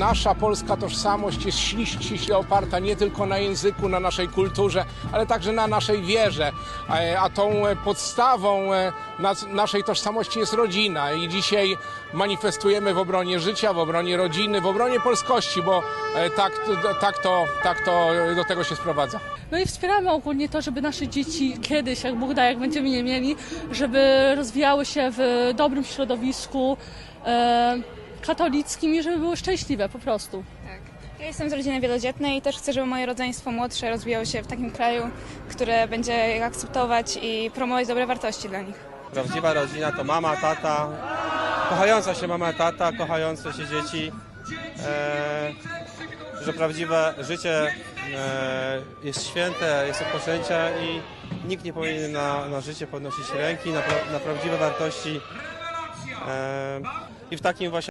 nasza polska tożsamość jest ściśle oparta nie tylko na języku, na naszej kulturze, ale także na naszej wierze. E, A tą e, podstawą e, nas- naszej tożsamości jest rodzina i dzisiaj manifestujemy w obronie życia, w obronie rodziny, w obronie polskości, bo tak, tak, to, tak to do tego się sprowadza. No i wspieramy ogólnie to, żeby nasze dzieci kiedyś, jak Bóg da, jak będziemy je mieli, żeby rozwijały się w dobrym środowisku e, katolickim i żeby były szczęśliwe po prostu. Tak. Ja jestem z rodziny wielodzietnej i też chcę, żeby moje rodzeństwo młodsze rozwijało się w takim kraju, które będzie je akceptować i promować dobre wartości dla nich. Prawdziwa rodzina to mama, tata, kochająca się mama, tata, kochające się dzieci. E, że prawdziwe życie e, jest święte, jest odpoczęcia i nikt nie powinien na, na życie podnosić ręki, na, pra, na prawdziwe wartości. E, I w takim właśnie